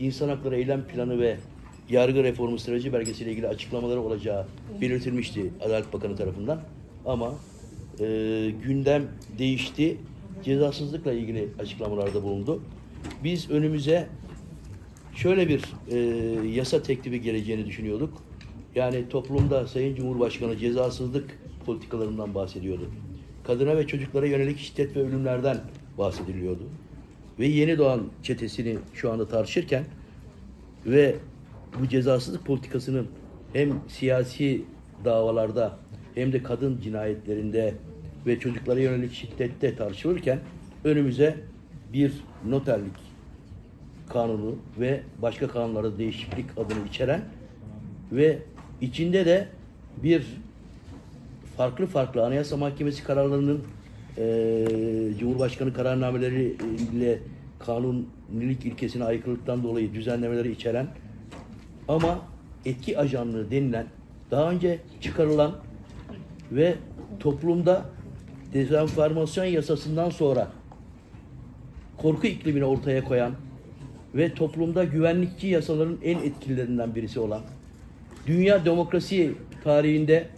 insan hakları eylem planı ve yargı reformu strateji belgesiyle ilgili açıklamaları olacağı belirtilmişti Adalet Bakanı tarafından. Ama e, gündem değişti. Cezasızlıkla ilgili açıklamalarda bulundu. Biz önümüze şöyle bir e, yasa teklifi geleceğini düşünüyorduk. Yani toplumda Sayın Cumhurbaşkanı cezasızlık politikalarından bahsediyordu. Kadına ve çocuklara yönelik şiddet ve ölümlerden bahsediliyordu. Ve yeni doğan çetesini şu anda tartışırken ve bu cezasızlık politikasının hem siyasi davalarda hem de kadın cinayetlerinde ve çocuklara yönelik şiddette tartışılırken önümüze bir noterlik kanunu ve başka kanunlarda değişiklik adını içeren ve içinde de bir farklı farklı Anayasa Mahkemesi kararlarının eee Cumhurbaşkanı kararnameleriyle kanunilik ilkesine aykırılıktan dolayı düzenlemeleri içeren ama etki ajanlığı denilen daha önce çıkarılan ve toplumda dezenformasyon yasasından sonra korku iklimini ortaya koyan ve toplumda güvenlikçi yasaların en etkililerinden birisi olan, dünya demokrasi tarihinde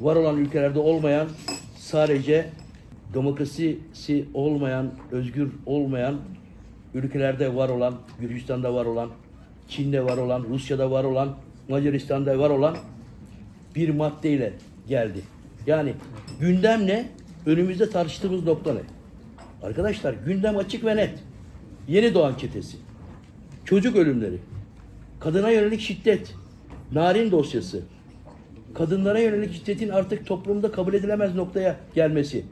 var olan ülkelerde olmayan, sadece demokrasisi olmayan, özgür olmayan ülkelerde var olan, Gürcistan'da var olan, Çin'de var olan, Rusya'da var olan, Macaristan'da var olan bir maddeyle geldi. Yani gündem ne? Önümüzde tartıştığımız nokta ne? Arkadaşlar gündem açık ve net. Yeni doğan çetesi. Çocuk ölümleri. Kadına yönelik şiddet. Narin dosyası. Kadınlara yönelik şiddetin artık toplumda kabul edilemez noktaya gelmesi.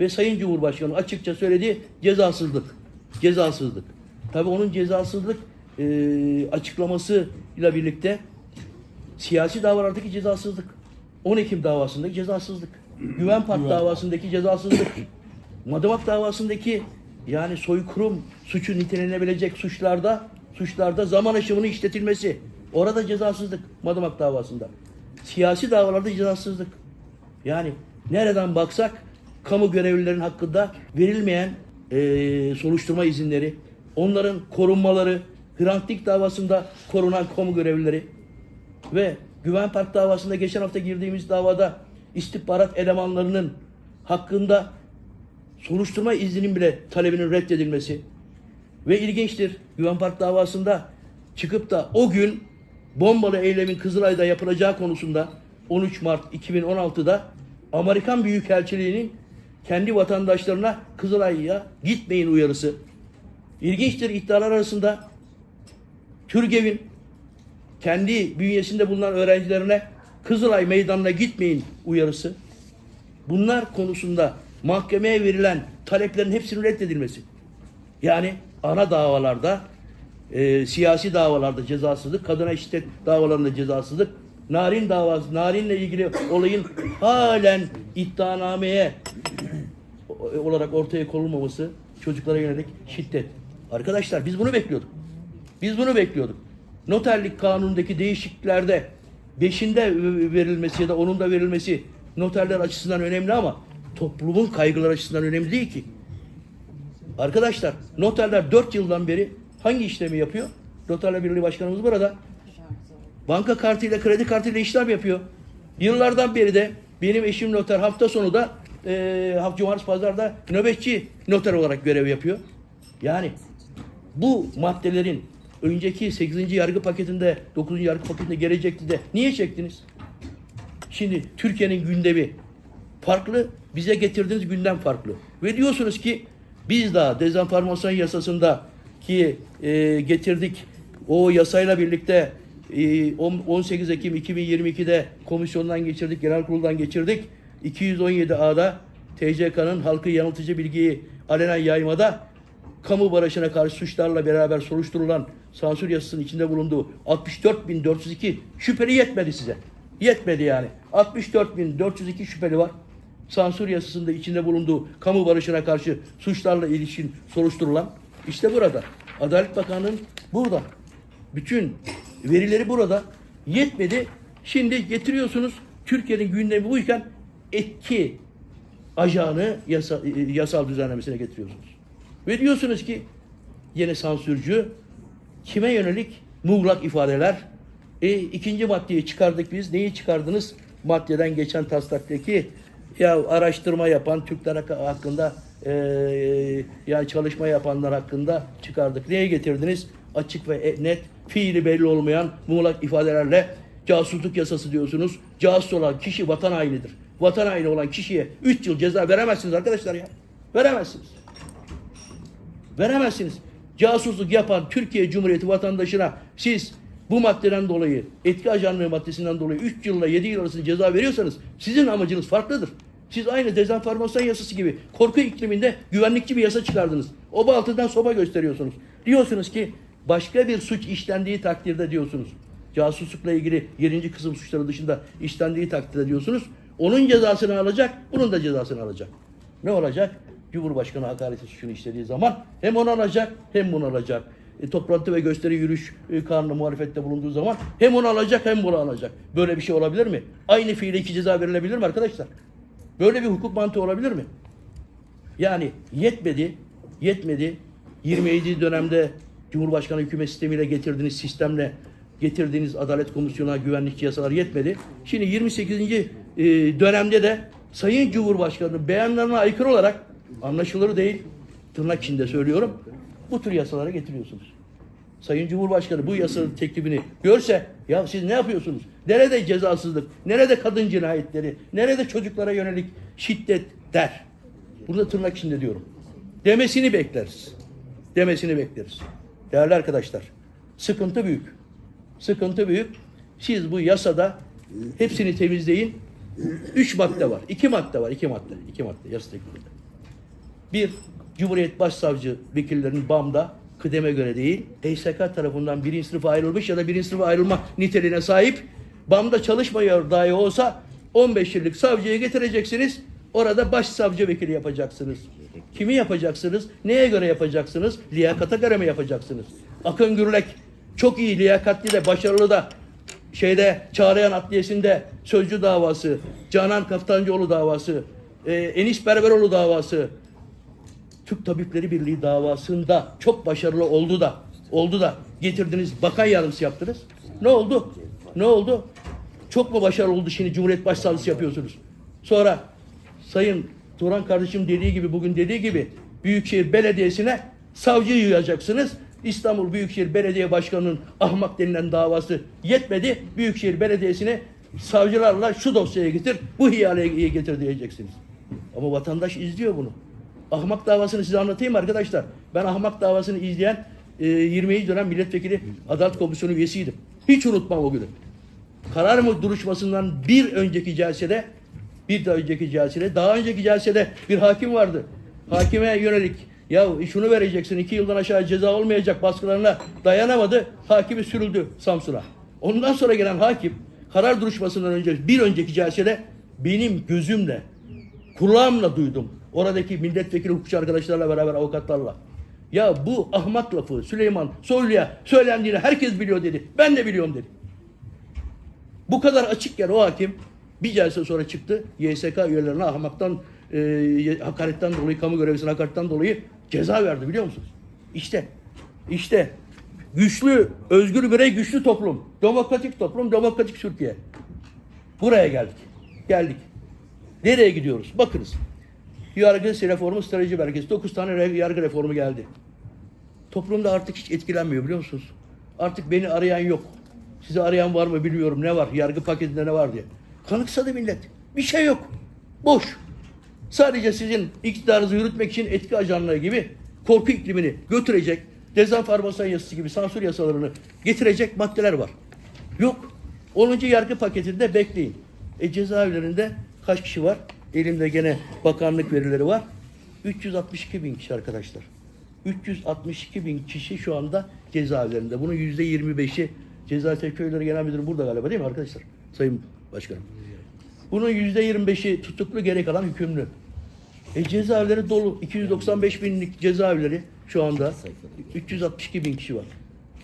Ve Sayın Cumhurbaşkanı açıkça söyledi cezasızlık. Cezasızlık. Tabii onun cezasızlık e, açıklamasıyla birlikte siyasi davalardaki cezasızlık. 10 Ekim davasındaki cezasızlık. Güven Park davasındaki cezasızlık. Madımak davasındaki yani soykırım suçu nitelenebilecek suçlarda suçlarda zaman aşımının işletilmesi. Orada cezasızlık Madımak davasında. Siyasi davalarda cezasızlık. Yani nereden baksak kamu görevlilerin hakkında verilmeyen eee, soruşturma izinleri, onların korunmaları, Hrant Dink davasında korunan kamu görevlileri ve Güven Park davasında geçen hafta girdiğimiz davada istihbarat elemanlarının hakkında soruşturma izninin bile talebinin reddedilmesi ve ilginçtir Güven Park davasında çıkıp da o gün bombalı eylemin Kızılay'da yapılacağı konusunda 13 Mart 2016'da Amerikan Büyükelçiliği'nin kendi vatandaşlarına Kızılay'a gitmeyin uyarısı. İlginçtir iddialar arasında Türgev'in kendi bünyesinde bulunan öğrencilerine Kızılay meydanına gitmeyin uyarısı. Bunlar konusunda mahkemeye verilen taleplerin hepsinin reddedilmesi. Yani ana davalarda, e, siyasi davalarda cezasızlık, kadına şiddet davalarında cezasızlık, narin davası, narinle ilgili olayın halen iddianameye olarak ortaya konulmaması, çocuklara yönelik şiddet. Arkadaşlar biz bunu bekliyorduk. Biz bunu bekliyorduk. Noterlik kanunundaki değişikliklerde beşinde verilmesi ya da onun da verilmesi noterler açısından önemli ama toplumun kaygıları açısından önemli değil ki. Arkadaşlar noterler 4 yıldan beri hangi işlemi yapıyor? Noterler Birliği Başkanımız burada. Banka kartıyla, kredi kartıyla işlem yapıyor. Yıllardan beri de benim eşim noter hafta sonu da e, hafta cumartesi pazarda nöbetçi noter olarak görev yapıyor. Yani bu maddelerin önceki 8. yargı paketinde 9. yargı paketinde gelecekti de niye çektiniz? Şimdi Türkiye'nin gündemi farklı, bize getirdiğiniz gündem farklı. Ve diyorsunuz ki biz daha dezenformasyon yasasında ki e, getirdik o yasayla birlikte e, on- 18 Ekim 2022'de komisyondan geçirdik, genel kuruldan geçirdik. 217A'da TCK'nın halkı yanıltıcı bilgiyi alenen yaymada kamu barajına karşı suçlarla beraber soruşturulan sansür yasasının içinde bulunduğu 64.402 şüpheli yetmedi size. Yetmedi yani. 64.402 şüpheli var. Sansür yasasında içinde bulunduğu kamu barışına karşı suçlarla ilişkin soruşturulan işte burada. Adalet Bakanlığı'nın burada. Bütün verileri burada. Yetmedi. Şimdi getiriyorsunuz Türkiye'nin gündemi buyken etki ajanı yasa, yasal düzenlemesine getiriyorsunuz. Ve diyorsunuz ki yine sansürcü Kime yönelik? Muğlak ifadeler. E, ikinci maddeyi çıkardık biz. Neyi çıkardınız? Maddeden geçen taslaktaki ya araştırma yapan Türkler hak- hakkında e, ya çalışma yapanlar hakkında çıkardık. Neye getirdiniz? Açık ve e- net, fiili belli olmayan muğlak ifadelerle casusluk yasası diyorsunuz. Casus olan kişi vatan hainidir. Vatan haini olan kişiye 3 yıl ceza veremezsiniz arkadaşlar ya. Veremezsiniz. Veremezsiniz. Casusluk yapan Türkiye Cumhuriyeti vatandaşına siz bu maddeden dolayı, etki ajanlığı maddesinden dolayı 3 yılla 7 yıl arasında ceza veriyorsanız sizin amacınız farklıdır. Siz aynı dezenformasyon yasası gibi korku ikliminde güvenlikçi bir yasa çıkardınız. O baltıdan soba gösteriyorsunuz. Diyorsunuz ki başka bir suç işlendiği takdirde diyorsunuz. Casuslukla ilgili 7. kısım suçları dışında işlendiği takdirde diyorsunuz. Onun cezasını alacak, bunun da cezasını alacak. Ne olacak? Cumhurbaşkanı hakareti suçunu işlediği zaman hem onu alacak hem bunu alacak. E, toplantı ve gösteri yürüyüş e, kanunu muhalefette bulunduğu zaman hem onu alacak hem bunu alacak. Böyle bir şey olabilir mi? Aynı fiile iki ceza verilebilir mi arkadaşlar? Böyle bir hukuk mantığı olabilir mi? Yani yetmedi, yetmedi. 27 dönemde Cumhurbaşkanı hükümet sistemiyle getirdiğiniz sistemle getirdiğiniz Adalet Komisyonu'na güvenlikçi yasalar yetmedi. Şimdi 28. e, dönemde de Sayın Cumhurbaşkanı'nın beyanlarına aykırı olarak anlaşılır değil, tırnak içinde söylüyorum, bu tür yasalara getiriyorsunuz. Sayın Cumhurbaşkanı bu yasanın teklifini görse ya siz ne yapıyorsunuz? Nerede cezasızlık? Nerede kadın cinayetleri? Nerede çocuklara yönelik şiddet der. Burada tırnak içinde diyorum. Demesini bekleriz. Demesini bekleriz. Değerli arkadaşlar, sıkıntı büyük. Sıkıntı büyük. Siz bu yasada hepsini temizleyin. Üç madde var. iki madde var. iki madde. iki madde yasa teklifinde. Bir, Cumhuriyet Başsavcı vekillerinin BAM'da kıdeme göre değil, ESK tarafından birinci sınıfa ayrılmış ya da birinci sınıfa ayrılma niteliğine sahip BAM'da çalışmıyor dahi olsa 15 yıllık savcıyı getireceksiniz. Orada başsavcı vekili yapacaksınız. Kimi yapacaksınız? Neye göre yapacaksınız? Liyakata göre mi yapacaksınız? Akın Gürlek çok iyi, liyakatli de, başarılı da şeyde Çağlayan Adliyesi'nde Sözcü davası, Canan Kaftancıoğlu davası, e, Enis Berberoğlu davası, Türk Tabipleri Birliği davasında çok başarılı oldu da oldu da getirdiniz bakan yardımcısı yaptınız. Ne oldu? Ne oldu? Çok mu başarılı oldu şimdi Cumhuriyet Başsavcısı yapıyorsunuz? Sonra Sayın Turan kardeşim dediği gibi bugün dediği gibi Büyükşehir Belediyesi'ne savcı yığacaksınız. İstanbul Büyükşehir Belediye Başkanı'nın ahmak denilen davası yetmedi. Büyükşehir Belediyesi'ne savcılarla şu dosyaya getir, bu ihaleye getir diyeceksiniz. Ama vatandaş izliyor bunu. Ahmak davasını size anlatayım arkadaşlar. Ben ahmak davasını izleyen e, 27 dönem milletvekili Adalet Komisyonu üyesiydim. Hiç unutmam o günü. Karar mı duruşmasından bir önceki celsede bir daha önceki celsede daha önceki celsede bir hakim vardı. Hakime yönelik ya şunu vereceksin iki yıldan aşağı ceza olmayacak baskılarına dayanamadı. Hakimi sürüldü Samsun'a. Ondan sonra gelen hakim karar duruşmasından önce bir önceki celsede benim gözümle kulağımla duydum. Oradaki milletvekili hukukçu arkadaşlarla beraber avukatlarla. Ya bu ahmak lafı Süleyman Soylu'ya söylendiğini herkes biliyor dedi. Ben de biliyorum dedi. Bu kadar açıkken o hakim bir celse sonra çıktı. YSK üyelerine ahmaktan, e, hakaretten dolayı, kamu görevlisine hakaretten dolayı ceza verdi biliyor musunuz? İşte, işte güçlü, özgür birey, güçlü toplum. Demokratik toplum, demokratik Türkiye. Buraya geldik. Geldik. Nereye gidiyoruz? Bakınız. Yargı reformu strateji merkezi. 9 tane yargı reformu geldi. Toplumda artık hiç etkilenmiyor biliyor musunuz? Artık beni arayan yok. Sizi arayan var mı bilmiyorum ne var. Yargı paketinde ne var diye. Kanıksadı millet. Bir şey yok. Boş. Sadece sizin iktidarınızı yürütmek için etki ajanlığı gibi korku iklimini götürecek, dezenformasyon yasası gibi sansür yasalarını getirecek maddeler var. Yok. 10. yargı paketinde bekleyin. E cezaevlerinde kaç kişi var? Elimde gene bakanlık verileri var. 362 bin kişi arkadaşlar. 362 bin kişi şu anda cezaevlerinde. Bunun yüzde 25'i Ceza Köyleri Genel Müdürü burada galiba değil mi arkadaşlar? Sayın Başkanım. Bunun yüzde 25'i tutuklu geri kalan hükümlü. E cezaevleri dolu. 295 binlik cezaevleri şu anda 362 bin kişi var.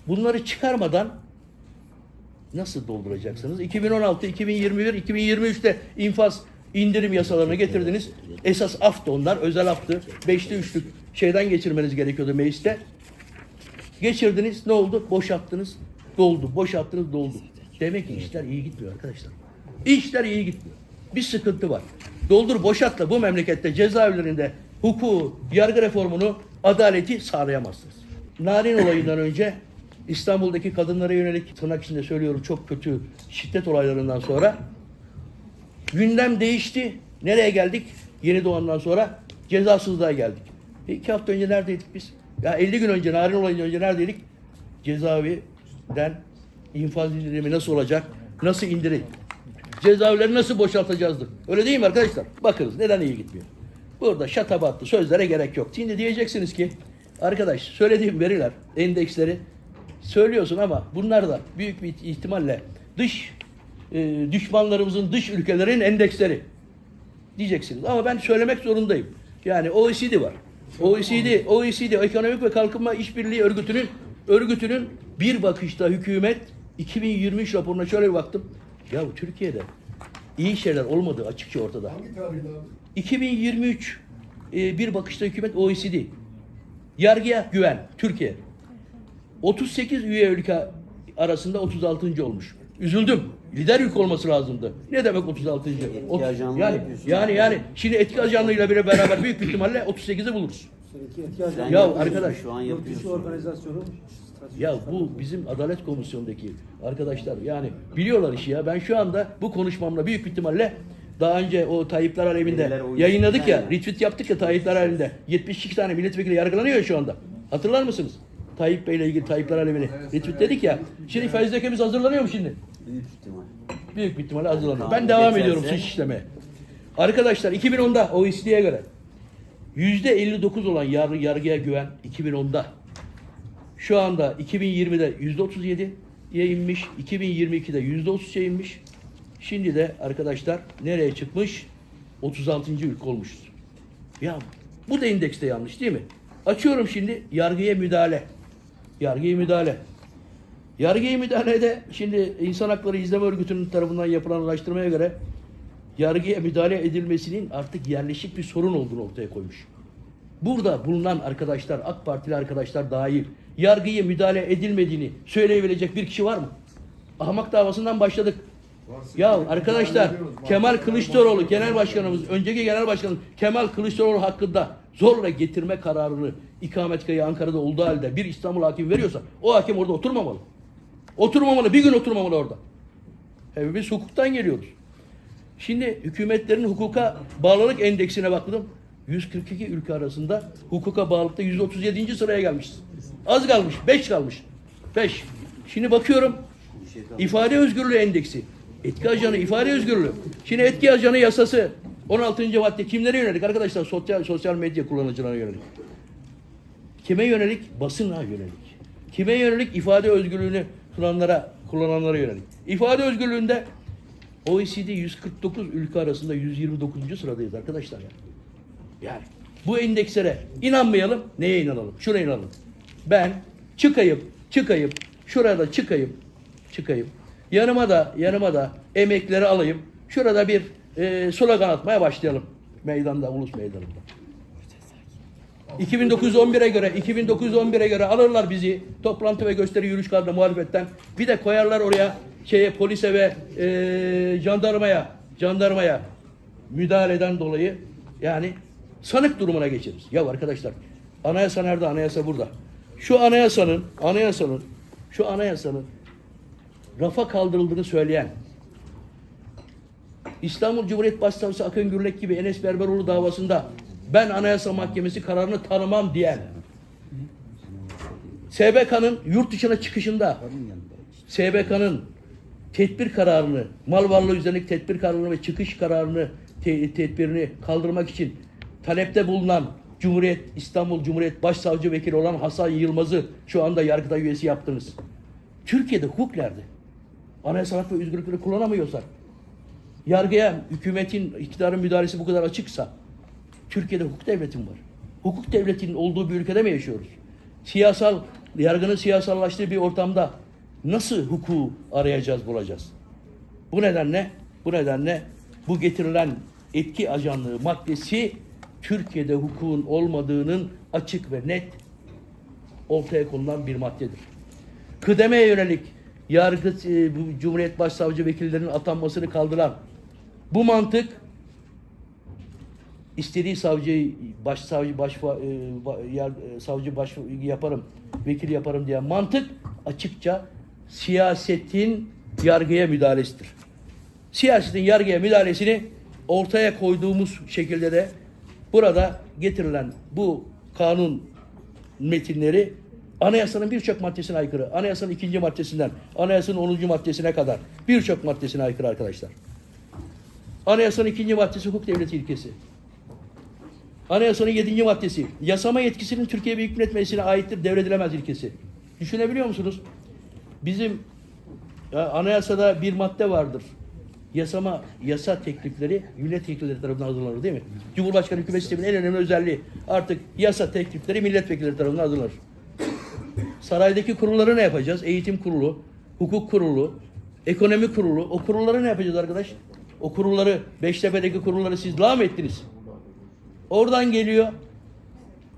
Bunları çıkarmadan nasıl dolduracaksınız? 2016, 2021, 2023'te infaz indirim yasalarını getirdiniz. Esas aftı onlar, özel aftı. Beşli üçlük şeyden geçirmeniz gerekiyordu mecliste. Geçirdiniz ne oldu? Boşalttınız doldu. Boşalttınız doldu. Demek ki işler iyi gitmiyor arkadaşlar. İşler iyi gitmiyor. Bir sıkıntı var. Doldur boşaltla bu memlekette cezaevlerinde hukuku, yargı reformunu, adaleti sağlayamazsınız. Narin olayından önce İstanbul'daki kadınlara yönelik tırnak içinde söylüyorum çok kötü şiddet olaylarından sonra gündem değişti. Nereye geldik? Yeni doğandan sonra cezasızlığa geldik. E, iki hafta önce neredeydik biz? Ya 50 gün önce, narin olayından önce neredeydik? Cezaevinden infaz indirimi nasıl olacak? Nasıl indirin? Cezaevleri nasıl boşaltacağızdık? Öyle değil mi arkadaşlar? Bakınız neden iyi gitmiyor? Burada şatabatlı sözlere gerek yok. Şimdi diyeceksiniz ki arkadaş söylediğim veriler, endeksleri söylüyorsun ama bunlar da büyük bir ihtimalle dış e, düşmanlarımızın dış ülkelerin endeksleri diyeceksiniz. Ama ben söylemek zorundayım. Yani OECD var. OECD, OECD Ekonomik ve Kalkınma İşbirliği Örgütü'nün örgütünün bir bakışta hükümet 2023 raporuna şöyle bir baktım. Ya bu Türkiye'de iyi şeyler olmadığı açıkça ortada. Hangi tarihte abi? 2023 e, bir bakışta hükümet OECD. Yargıya güven Türkiye. 38 üye ülke arasında 36. olmuş. Üzüldüm. Lider yük olması lazımdı. Ne demek 36. Ot- ajanlığı yani yani yani şimdi etki ajanlığıyla bile beraber büyük bir ihtimalle 38'i buluruz. Sen Ya yapıyorsun, arkadaş, şu an Yurt dışı yapıyorsun. organizasyonu Ya bu bizim Adalet Komisyonu'ndaki arkadaşlar yani biliyorlar işi ya. Ben şu anda bu konuşmamla büyük ihtimalle daha önce o Tayyipler Alemi'nde yayınladık ya, Yani. retweet yaptık ya Tayyipler Alemi'nde. 72 tane milletvekili yargılanıyor ya şu anda. Hatırlar mısınız? Tayyip Bey'le ilgili Tayyipler Alemi'ni retweet dedik ya. Şimdi Faiz hazırlanıyor mu şimdi? Büyük ihtimal. Büyük bir ihtimalle hazırlanıyor. Ben devam geçerse- ediyorum suç işlemeye. Arkadaşlar 2010'da OECD'ye göre %59 olan yargı, yargıya güven 2010'da. Şu anda 2020'de %37'ye inmiş, 2022'de %33'e inmiş. Şimdi de arkadaşlar nereye çıkmış? 36. ülke olmuşuz. Ya bu da indekste yanlış değil mi? Açıyorum şimdi yargıya müdahale. Yargıya müdahale. Yargıya müdahalede şimdi İnsan Hakları İzleme Örgütü'nün tarafından yapılan araştırmaya göre yargıya müdahale edilmesinin artık yerleşik bir sorun olduğunu ortaya koymuş. Burada bulunan arkadaşlar, AK Partili arkadaşlar dahil yargıya müdahale edilmediğini söyleyebilecek bir kişi var mı? Ahmak davasından başladık. Ya arkadaşlar Kemal Kılıçdaroğlu genel başkanımız, önceki genel başkanımız Kemal Kılıçdaroğlu hakkında zorla getirme kararını ikametgahı Ankara'da olduğu halde bir İstanbul hakimi veriyorsa o hakim orada oturmamalı. Oturmamalı, bir gün oturmamalı orada. Hepimiz hukuktan geliyoruz. Şimdi hükümetlerin hukuka bağlılık endeksine baktım. 142 ülke arasında hukuka bağlılıkta 137. sıraya gelmişiz. Az kalmış, 5 kalmış. 5. Şimdi bakıyorum ifade özgürlüğü endeksi. Etki ajanı, ifade özgürlüğü. Şimdi etki ajanı yasası 16. madde kimlere yönelik arkadaşlar? Sosyal sosyal medya kullanıcılarına yönelik. Kime yönelik? Basına yönelik. Kime yönelik? İfade özgürlüğünü kullananlara, kullananlara yönelik. İfade özgürlüğünde OECD 149 ülke arasında 129. sıradayız arkadaşlar ya. Yani bu endekslere inanmayalım, neye inanalım? Şuna inanalım. Ben çıkayım, çıkayım, şurada çıkayım, çıkayım. Yanıma da, yanıma da emekleri alayım. Şurada bir e, slogan atmaya başlayalım. Meydanda, ulus meydanında. 2911'e göre 2911'e göre alırlar bizi toplantı ve gösteri yürüyüş kartına muhalefetten. Bir de koyarlar oraya şeye polise ve e, jandarmaya jandarmaya müdahaleden dolayı yani sanık durumuna geçeriz. Ya arkadaşlar anayasa nerede? Anayasa burada. Şu anayasanın anayasanın şu anayasanın rafa kaldırıldığını söyleyen İstanbul Cumhuriyet Başsavcısı Akın Gürlek gibi Enes Berberoğlu davasında ben Anayasa Mahkemesi kararını tanımam diyen SBK'nın yurt dışına çıkışında SBK'nın tedbir kararını, mal varlığı üzerindeki tedbir kararını ve çıkış kararını, te- tedbirini kaldırmak için talepte bulunan Cumhuriyet, İstanbul Cumhuriyet Başsavcı Vekili olan Hasan Yılmaz'ı şu anda yargıda üyesi yaptınız. Türkiye'de hukuk nerede? Anayasal hak ve özgürlükleri kullanamıyorsak, yargıya hükümetin, iktidarın müdahalesi bu kadar açıksa, Türkiye'de hukuk devleti mi var? Hukuk devletinin olduğu bir ülkede mi yaşıyoruz? Siyasal, yargının siyasallaştığı bir ortamda nasıl hukuku arayacağız, bulacağız? Bu nedenle, bu nedenle bu getirilen etki ajanlığı maddesi Türkiye'de hukukun olmadığının açık ve net ortaya konulan bir maddedir. Kıdemeye yönelik yargı e, Cumhuriyet Başsavcı vekillerinin atanmasını kaldıran bu mantık istediği savcıyı başsavcı baş e, yar- e, savcı baş yaparım, vekil yaparım diye mantık açıkça siyasetin yargıya müdahalesidir. Siyasetin yargıya müdahalesini ortaya koyduğumuz şekilde de burada getirilen bu kanun metinleri anayasanın birçok maddesine aykırı. Anayasanın ikinci maddesinden anayasanın 10. maddesine kadar birçok maddesine aykırı arkadaşlar. Anayasanın ikinci maddesi hukuk devleti ilkesi. Anayasanın yedinci maddesi yasama yetkisinin Türkiye Büyük Millet Meclisi'ne aittir devredilemez ilkesi. Düşünebiliyor musunuz? Bizim ya, anayasada bir madde vardır. Yasama, yasa teklifleri milletvekilleri tarafından hazırlanır değil mi? Cumhurbaşkanı hükümet sisteminin en önemli özelliği artık yasa teklifleri milletvekilleri tarafından hazırlanır. Saraydaki kurulları ne yapacağız? Eğitim kurulu, hukuk kurulu, ekonomi kurulu. O kurulları ne yapacağız arkadaş? O kurulları, Beştepe'deki kurulları siz lağım ettiniz. Oradan geliyor.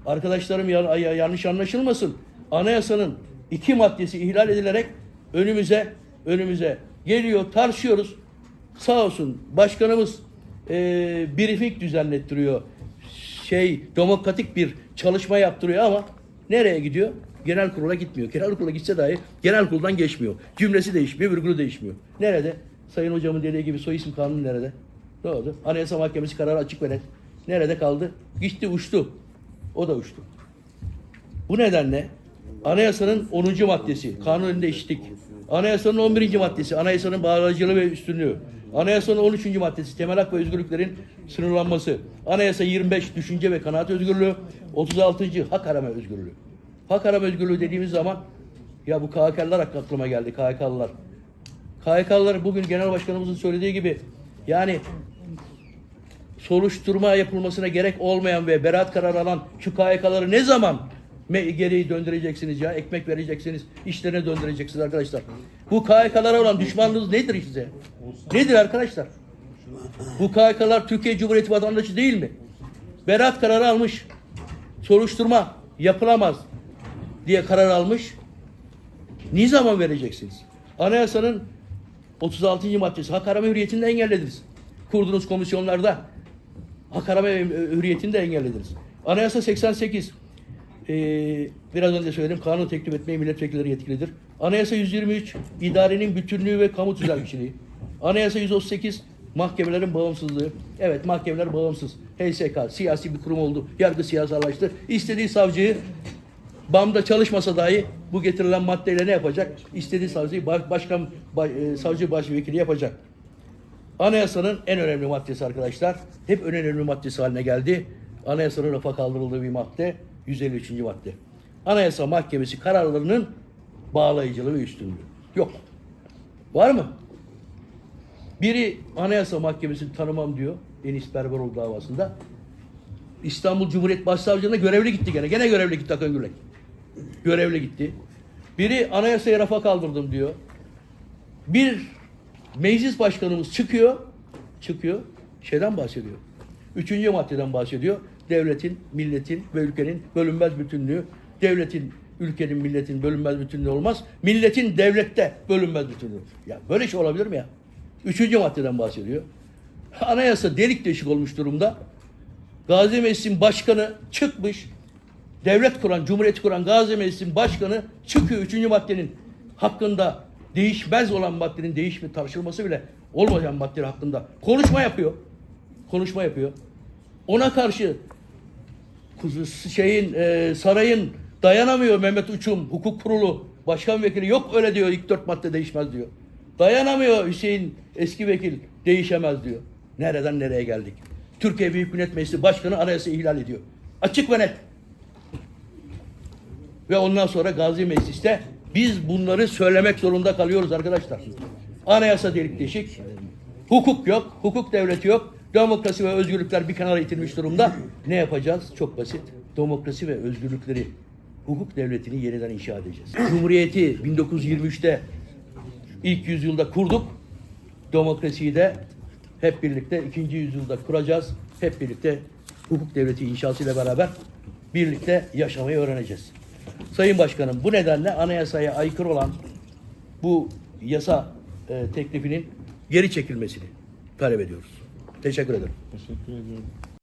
Arkadaşlarım ya- ya- yanlış anlaşılmasın. Anayasanın iki maddesi ihlal edilerek önümüze önümüze geliyor tartışıyoruz. Sağ olsun başkanımız e, briefing düzenlettiriyor. Şey demokratik bir çalışma yaptırıyor ama nereye gidiyor? Genel kurula gitmiyor. Genel kurula gitse dahi genel kuruldan geçmiyor. Cümlesi değişmiyor, virgülü değişmiyor. Nerede? Sayın hocamın dediği gibi soy isim kanunu nerede? Ne oldu? Anayasa Mahkemesi kararı açık ve net. Nerede kaldı? Gitti uçtu. O da uçtu. Bu nedenle anayasanın 10. maddesi kanun önünde eşitlik. Anayasanın 11. maddesi anayasanın bağlayıcılığı ve üstünlüğü. Anayasanın 13. maddesi temel hak ve özgürlüklerin sınırlanması. Anayasa 25 düşünce ve kanaat özgürlüğü. 36. hak arama özgürlüğü. Hak arama özgürlüğü dediğimiz zaman ya bu KHK'lılar aklıma geldi KHK'lılar. KHK'lılar bugün genel başkanımızın söylediği gibi yani soruşturma yapılmasına gerek olmayan ve beraat kararı alan şu KYK'ları ne zaman me- geri döndüreceksiniz ya? Ekmek vereceksiniz, işlerine döndüreceksiniz arkadaşlar. Bu KYK'lara olan düşmanlığınız nedir size? Nedir arkadaşlar? Bu KYK'lar Türkiye Cumhuriyeti vatandaşı değil mi? Beraat kararı almış. Soruşturma yapılamaz diye karar almış. Ne zaman vereceksiniz? Anayasanın 36. maddesi hak arama hürriyetini de engellediniz. Kurduğunuz komisyonlarda hak arama hürriyetini de engellediniz. Anayasa 88 ee, biraz önce söyledim kanun teklif etmeye milletvekilleri yetkilidir. Anayasa 123 idarenin bütünlüğü ve kamu tüzel kişiliği. Anayasa 138 mahkemelerin bağımsızlığı. Evet mahkemeler bağımsız. HSK siyasi bir kurum oldu. Yargı siyasallaştı. İstediği savcıyı BAM'da çalışmasa dahi bu getirilen maddeyle ne yapacak? İstediği savcıyı baş- başkan, baş- e, savcı başvekili yapacak. Anayasanın en önemli maddesi arkadaşlar. Hep en önemli maddesi haline geldi. Anayasanın rafa kaldırıldığı bir madde. 153. madde. Anayasa Mahkemesi kararlarının bağlayıcılığı üstünlüğü. Yok. Var mı? Biri Anayasa Mahkemesi'ni tanımam diyor. Enis Berberoğlu davasında. İstanbul Cumhuriyet Başsavcılığına görevli gitti gene. Gene görevli gitti Akın Gürlek. Görevli gitti. Biri anayasaya rafa kaldırdım diyor. Bir meclis başkanımız çıkıyor, çıkıyor, şeyden bahsediyor. Üçüncü maddeden bahsediyor. Devletin, milletin ve ülkenin bölünmez bütünlüğü. Devletin, ülkenin, milletin bölünmez bütünlüğü olmaz. Milletin devlette bölünmez bütünlüğü. Ya böyle şey olabilir mi ya? Üçüncü maddeden bahsediyor. Anayasa delik deşik olmuş durumda. Gazi Meclisi'nin başkanı çıkmış. Devlet kuran, cumhuriyeti kuran Gazi Meclisi'nin başkanı çıkıyor. Üçüncü maddenin hakkında değişmez olan maddenin değişme tartışılması bile olmayan maddeler hakkında konuşma yapıyor. Konuşma yapıyor. Ona karşı şeyin e, sarayın dayanamıyor Mehmet Uçum hukuk kurulu başkan vekili yok öyle diyor ilk dört madde değişmez diyor. Dayanamıyor Hüseyin eski vekil değişemez diyor. Nereden nereye geldik? Türkiye Büyük Millet Meclisi Başkanı anayasa ihlal ediyor. Açık ve net. Ve ondan sonra Gazi Meclis'te biz bunları söylemek zorunda kalıyoruz arkadaşlar. Anayasa delik deşik. Hukuk yok, hukuk devleti yok. Demokrasi ve özgürlükler bir kenara itilmiş durumda. Ne yapacağız? Çok basit. Demokrasi ve özgürlükleri, hukuk devletini yeniden inşa edeceğiz. Cumhuriyeti 1923'te ilk yüzyılda kurduk. Demokrasiyi de hep birlikte ikinci yüzyılda kuracağız. Hep birlikte hukuk devleti inşasıyla beraber birlikte yaşamayı öğreneceğiz. Sayın Başkanım bu nedenle anayasaya aykırı olan bu yasa e, teklifinin geri çekilmesini talep ediyoruz. Teşekkür ederim. Teşekkür ediyorum.